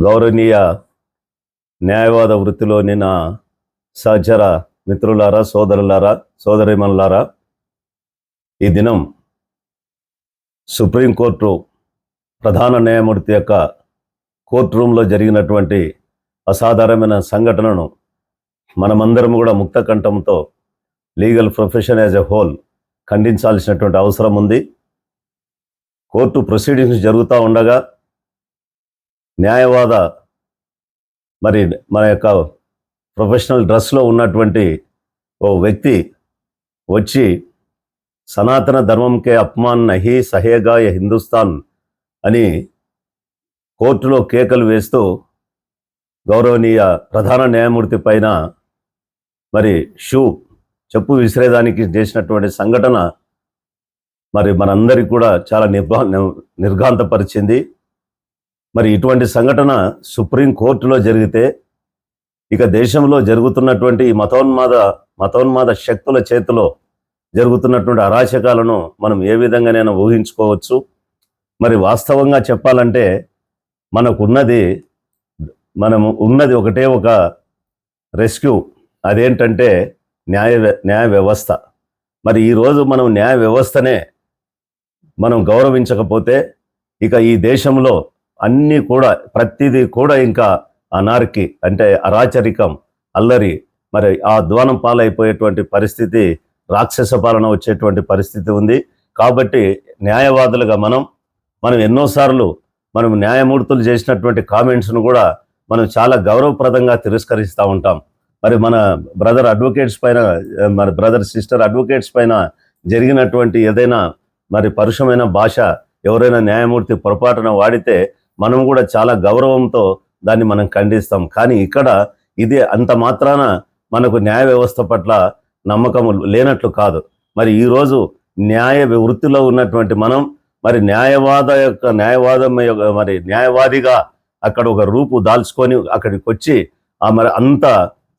గౌరవనీయ న్యాయవాద వృత్తిలోని నా సహచర మిత్రులారా సోదరులారా సోదరిమణులారా ఈ దినం సుప్రీంకోర్టు ప్రధాన న్యాయమూర్తి యొక్క కోర్టు రూమ్లో జరిగినటువంటి అసాధారణమైన సంఘటనను మనమందరం కూడా ముక్త కంఠంతో legal profession as a whole ఖండించాల్సినటువంటి అవసరం ఉంది. కోర్టు ప్రొసీడింగ్స్ జరుగుతూ ఉండగా న్యాయవాద మరి మన యొక్క ప్రొఫెషనల్ డ్రెస్లో ఉన్నటువంటి ఓ వ్యక్తి వచ్చి సనాతన ధర్మంకే అప్మాన్ నహి సహేగా హిందుస్థాన్ అని కోర్టులో కేకలు వేస్తూ గౌరవనీయ ప్రధాన న్యాయమూర్తి పైన మరి షూ చెప్పు విసిరేదానికి చేసినటువంటి సంఘటన మరి మనందరికి కూడా చాలా నిర్భా నిర్ఘాంతపరిచింది. మరి ఇటువంటి సంఘటన సుప్రీం కోర్టులో జరిగితే ఇక దేశంలో జరుగుతున్నటువంటి ఈ మతోన్మాద మతోన్మాద శక్తుల చేతిలో జరుగుతున్నటువంటి అరాచకాలను మనం ఏ విధంగానైనా ఊహించుకోవచ్చు. మరి వాస్తవంగా చెప్పాలంటే మనకున్నది మనం ఉన్నది ఒకటే ఒక రెస్క్యూ అదేంటంటే న్యాయ న్యాయ వ్యవస్థ. మరి ఈరోజు మనం న్యాయ వ్యవస్థనే మనం గౌరవించకపోతే ఇక ఈ దేశంలో అన్నీ కూడా ప్రతిదీ కూడా ఇంకా అనార్కి అంటే అరాచరికం అల్లరి మరి ఆ ద్వానం పాలైపోయేటువంటి పరిస్థితి రాక్షస పాలన వచ్చేటువంటి పరిస్థితి ఉంది. కాబట్టి న్యాయవాదులుగా మనం మనం ఎన్నోసార్లు మనం న్యాయమూర్తులు చేసినటువంటి కామెంట్స్ను కూడా మనం చాలా గౌరవప్రదంగా తిరస్కరిస్తూ ఉంటాం. మరి మన బ్రదర్ అడ్వకేట్స్ పైన మన బ్రదర్ సిస్టర్ అడ్వకేట్స్ పైన జరిగినటువంటి ఏదైనా మరి పరుషమైన భాష ఎవరైనా న్యాయమూర్తి పొరపాటున వాడితే మనం కూడా చాలా గౌరవంతో దాన్ని మనం ఖండిస్తాం. కానీ ఇక్కడ ఇది అంత మాత్రాన మనకు న్యాయ వ్యవస్థ పట్ల నమ్మకం లేనట్లు కాదు. మరి ఈరోజు న్యాయ వృత్తిలో ఉన్నటువంటి మనం మరి న్యాయవాద యొక్క న్యాయవాదం యొక్క మరి న్యాయవాదిగా అక్కడ ఒక రూపు దాల్చుకొని అక్కడికి వచ్చి ఆ మరి అంత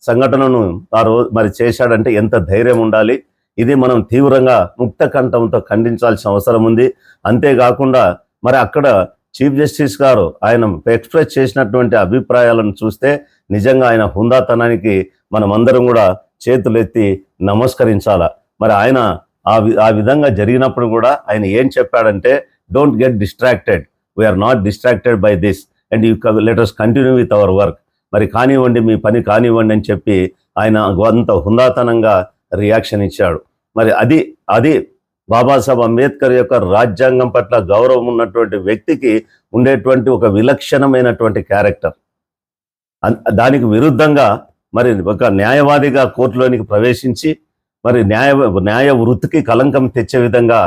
సంఘటనను ఆ రోజు మరి చేశాడంటే ఎంత ధైర్యం ఉండాలి? ఇది మనం తీవ్రంగా ముక్త కంఠంతో ఖండించాల్సిన అవసరం ఉంది. అంతేకాకుండా మరి అక్కడ చీఫ్ జస్టిస్ గారు ఆయన ఎక్స్ప్రెస్ చేసినటువంటి అభిప్రాయాలను చూస్తే నిజంగా ఆయన హుందాతనానికి మనమందరం కూడా చేతులెత్తి నమస్కరించాల. మరి ఆయన ఆ వి- ఆ విధంగా జరిగినప్పుడు కూడా ఆయన ఏం చెప్పాడంటే don't get distracted we are not distracted by this and you letters continue with our work మరి కానివ్వండి మీ పని కానివ్వండి అని చెప్పి ఆయన అంత హుందాతనంగా రియాక్షన్ ఇచ్చాడు. మరి అది అది బాబాసాహెబ్ అంబేద్కర్ యొక్క రాజ్యాంగం పట్ల గౌరవం ఉన్నటువంటి వ్యక్తికి ఉండేటువంటి ఒక విలక్షణమైనటువంటి క్యారెక్టర్. దానికి విరుద్ధంగా మరి ఒక న్యాయవాదిగా కోర్టులోనికి ప్రవేశించి మరి న్యాయ న్యాయ వృత్తికి కలంకం తెచ్చే విధంగా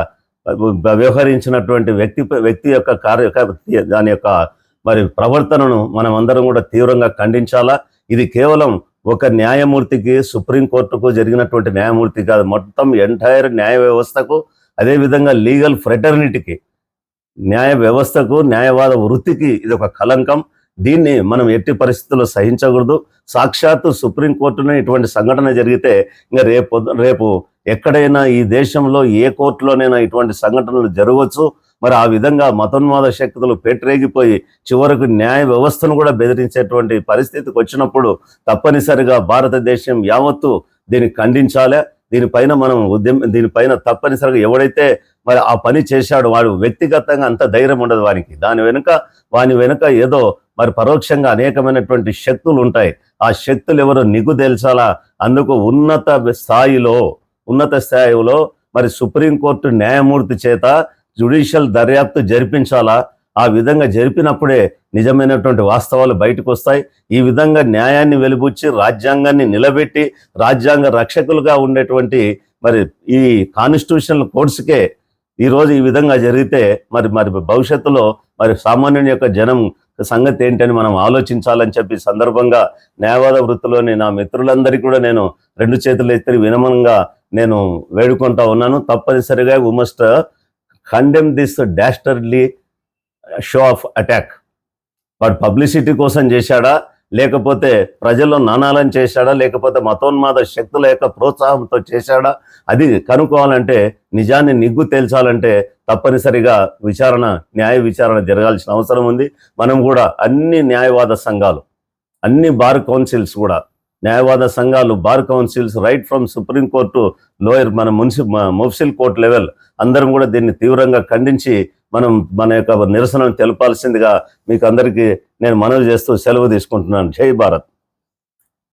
వ్యవహరించినటువంటి వ్యక్తి వ్యక్తి యొక్క కార్య దాని యొక్క మరి ప్రవర్తనను మనం అందరం కూడా తీవ్రంగా ఖండించాలా? ఇది కేవలం ఒక న్యాయమూర్తికి సుప్రీంకోర్టుకు జరిగినటువంటి న్యాయమూర్తి కాదు మొత్తం ఎంటైర్ న్యాయ వ్యవస్థకు అదేవిధంగా లీగల్ ఫ్రెటర్నిటీకి న్యాయ వ్యవస్థకు న్యాయవాద వృత్తికి ఇది ఒక కలంకం దీన్ని మనం ఎట్టి పరిస్థితుల్లో సహించకూడదు. సాక్షాత్తు సుప్రీంకోర్టునే ఇటువంటి సంఘటన జరిగితే ఇంకా రేపు రేపు ఎక్కడైనా ఈ దేశంలో ఏ కోర్టులోనైనా ఇటువంటి సంఘటనలు జరగవచ్చు. మరి ఆ విధంగా మతోన్మాద శక్తులు పెట్టరేగిపోయి చివరకు న్యాయ వ్యవస్థను కూడా బెదిరించేటువంటి పరిస్థితికి వచ్చినప్పుడు తప్పనిసరిగా భారతదేశం యావత్తు దీన్ని ఖండించాలి. దీనిపైన మనం ఉద్యమ దీనిపైన తప్పనిసరిగా ఎవడైతే మరి ఆ పని చేశాడో వాడు వ్యక్తిగతంగా అంత ధైర్యం ఉండదు వానికి. దాని వెనుక వాని వెనుక ఏదో మరి పరోక్షంగా అనేకమైనటువంటి శక్తులు ఉంటాయి. ఆ శక్తులు ఎవరు నిగుదేల్చాలా? అందుకు ఉన్నత స్థాయిలో ఉన్నత స్థాయిలో మరి సుప్రీంకోర్టు న్యాయమూర్తి చేత జ్యుడిషియల్ దర్యాప్తు జరిపించాలా? ఆ విధంగా జరిపినప్పుడే నిజమైనటువంటి వాస్తవాలు బయటకు వస్తాయి ఈ విధంగా న్యాయాన్ని వెలుబుచ్చి రాజ్యాంగాన్ని నిలబెట్టి రాజ్యాంగ రక్షకులుగా ఉండేటువంటి మరి ఈ కాన్స్టిట్యూషనల్ కోర్ట్స్కే ఈరోజు ఈ విధంగా జరిగితే మరి మరి భవిష్యత్తులో మరి సామాన్యుని యొక్క జనం సంగతి ఏంటని మనం ఆలోచించాలని చెప్పి సందర్భంగా న్యాయవాద వృత్తిలోని నా మిత్రులందరికీ కూడా నేను రెండు చేతులు ఎత్తి వినమంగా నేను వేడుకుంటా ఉన్నాను. తప్పనిసరిగా we must must condemn this dastardly show of attack వాడు పబ్లిసిటీ కోసం చేశాడా? లేకపోతే ప్రజల్లో నానాలని చేశాడా? లేకపోతే మతోన్మాద శక్తుల యొక్క ప్రోత్సాహంతో చేశాడా? అది కనుక్కోవాలంటే నిజాన్ని నిగ్గు తేల్చాలంటే తప్పనిసరిగా విచారణ న్యాయ విచారణ జరగాల్సిన అవసరం ఉంది. మనం కూడా అన్ని న్యాయవాద సంఘాలు అన్ని బార్ కౌన్సిల్స్ కూడా న్యాయవాద సంఘాలు bar councils right from supreme court lower మన మున్సి ముఫ్సిల్ కోర్ట్ లెవెల్ అందరం కూడా దీన్ని తీవ్రంగా ఖండించి మనం మన యొక్క నిరసనను తెలపాల్సిందిగా మీకు అందరికీ నేను మనవి చేస్తూ సెలవు తీసుకుంటున్నాను. జై భారత్.